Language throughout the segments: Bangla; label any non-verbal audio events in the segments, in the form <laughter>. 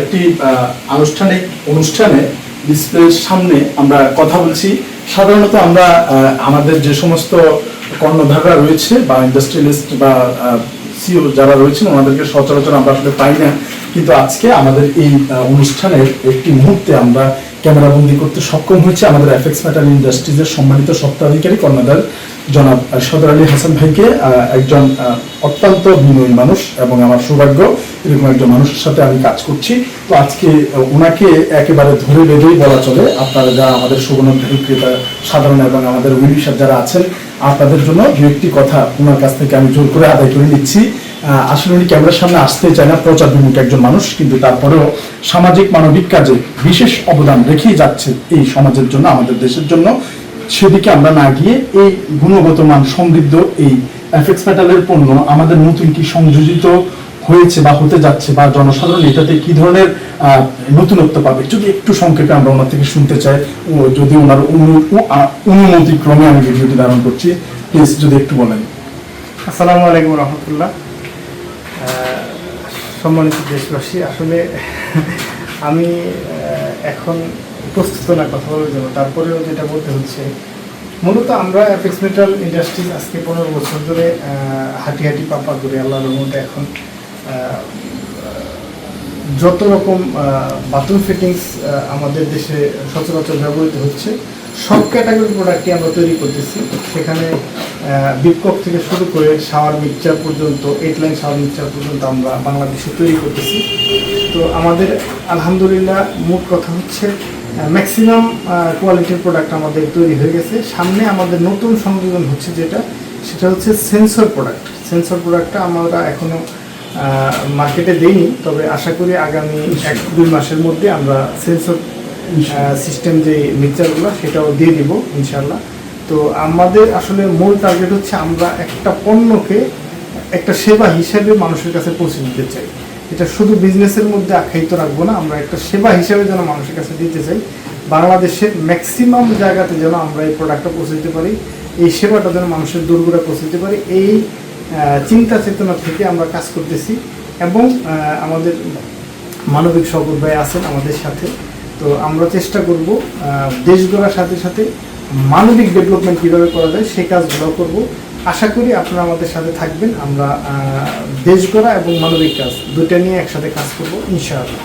একটি আনুষ্ঠানিক অনুষ্ঠানে ডিসপ্লের সামনে আমরা কথা বলছি। সাধারণত আমরা আমাদের যে সমস্ত কর্ণধাররা রয়েছে বা ইন্ডাস্ট্রিয়ালিস্ট বা সিও যারা রয়েছেন, ওনাদেরকে সচরাচর আমরা আসলে পাই না। কিন্তু আজকে আমাদের এই অনুষ্ঠানের একটি মুহূর্তে আমরা ক্যামেরাবন্দি করতে সক্ষম হয়েছে আমাদের এফএক্স মেটাল ইন্ডাস্ট্রিজের সম্মানিত সত্ত্বাধিকারী কর্ণধার জনাব সদর আলী হাসান ভাইকে একজন অত্যন্ত বিনয়ী মানুষ এবং আমার সৌভাগ্য এরকম একজন মানুষের সাথে আমি কাজ করছি। তো আজকে ওনাকে একেবারে ধরে বেঁধেই বলা চলে। আপনারা যারা আমাদের সুবর্ণধারী ক্রেতা, সাধারণ এবং আমাদের উইলিশার যারা আছেন, আপনাদের জন্য দু একটি কথা ওনার কাছ থেকে আমি জোর করে আদায় করে নিচ্ছি। আসলে উনি ক্যামেরার সামনে আসতে চায় না, প্রচার বিমুখ একজন মানুষ, কিন্তু তারপরেও সামাজিক, মানবিক কাজে বিশেষ অবদান রেখেই যাচ্ছে এই সমাজের জন্য, আমাদের দেশের জন্য। সেদিকে আমরা না গিয়ে এই গুণগত মান সমৃদ্ধ, এই এফএক্স মেটালের পণ্য আমাদের নতুন কি সংযোজিত হয়েছে বা হতে যাচ্ছে বা জনসাধারণ এটাতে কি ধরনের নতুনত্ব পাবে? যদি একটু সংক্ষেপে আমরা ওনার থেকে শুনতে চাই, ও যদি ওনার অনুমতি ক্রমে আমি ভিডিওটি ধারণ করছি, প্লিজ যদি একটু বলেন। আসসালামু আলাইকুম রহমতুল্লাহ। সম্মানিত দেশবাসী, আসলে <laughs> আমি এখন প্রস্তুত না কথা বলার জন্য। তারপরেও যেটা বলতে হচ্ছে, মূলত আমরা অ্যাপেক্স মেটাল ইন্ডাস্ট্রি আজকে পনেরো বছর ধরে হাঁটি হাঁটি পাপা করে আল্লাহর মধ্যে এখন যত রকম বাথরুম ফিটিংস আমাদের দেশে সচরাচর ব্যবহৃত হচ্ছে, সব ক্যাটাগরি প্রোডাক্টই আমরা তৈরি করতেছি। সেখানে বিপকক থেকে শুরু করে শাওয়ার মিক্সচার পর্যন্ত এইট লাইন শাওয়ার মিক্সচার পর্যন্ত আমরা বাংলাদেশে তৈরি করতেছি। তো আমাদের, আলহামদুলিল্লাহ, মোট কথা হচ্ছে ম্যাক্সিমাম কোয়ালিটির প্রোডাক্ট আমাদের তৈরি হয়ে গেছে। সামনে আমাদের নতুন সংযোজন হচ্ছে যেটা, সেটা হচ্ছে সেন্সর প্রোডাক্ট সেন্সর প্রোডাক্টটা আমরা এখনও মার্কেটে দেইনি, তবে আশা করি আগামী এক দুই মাসের মধ্যে আমরা সেন্সর সিস্টেম যে মিক্সারগুলো সেটাও দিয়ে দিব ইনশাল্লাহ তো আমাদের আসলে মূল টার্গেট হচ্ছে আমরা একটা পণ্যকে একটা সেবা হিসেবে মানুষের কাছে পৌঁছে দিতে চাই। এটা শুধু বিজনেসের মধ্যে আখ্যায়িত রাখব না, আমরা একটা সেবা হিসেবে যেন মানুষের কাছে দিতে চাই। বাংলাদেশের ম্যাক্সিমাম জায়গাতে যেন আমরা এই প্রোডাক্টটা পৌঁছে দিতে পারি, এই সেবাটা যেন মানুষের দূরগুড়ে পৌঁছে দিতে পারি, এই চিন্তা চেতনা থেকে আমরা কাজ করতেছি এবং আমাদের মানবিক সবর ভাই আছেন আমাদের সাথে। তো আমরা চেষ্টা করব দেশ গড়ার সাথে সাথে মানবিক ডেভেলপমেন্ট কীভাবে করা যায় সেই কাজগুলো করব। আশা করি আপনারা আমাদের সাথে থাকবেন। আমরা দেশ গড়া এবং মানবিক কাজ দুটা নিয়ে একসাথে কাজ করব, ইনশাআল্লাহ।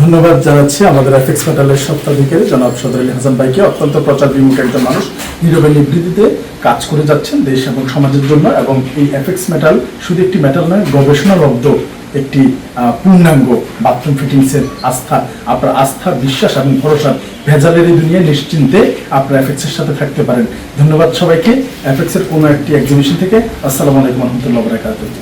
ধন্যবাদ জানাচ্ছি আমাদের এফএক্স মেটালের সত্ত্বাধিকারী জনাব সদর আলী হাসান ভাইকে। অত্যন্ত প্রচার বিমুখ একজন মানুষ, নীরবে নিবৃত্তিতে কাজ করে যাচ্ছেন দেশ এবং সমাজের জন্য এবং এই এফএক্স মেটাল শুধু একটি মেটাল নয় গবেষণালব্ধ একটি পূর্ণাঙ্গ বাথরুম ফিটিংসের আস্থা। আপনার আস্থা, বিশ্বাস এবং ভরসা ভেজালের এই দুনিয়ায় নিশ্চিন্তে আপনার এফএক্সের সাথে থাকতে পারেন। ধন্যবাদ সবাইকে। এফএক্সের কোনো একটি এক্সিবিশন থেকে আসসালামু আলাইকুম রহমতুল্লাহ বরাকাতুহ।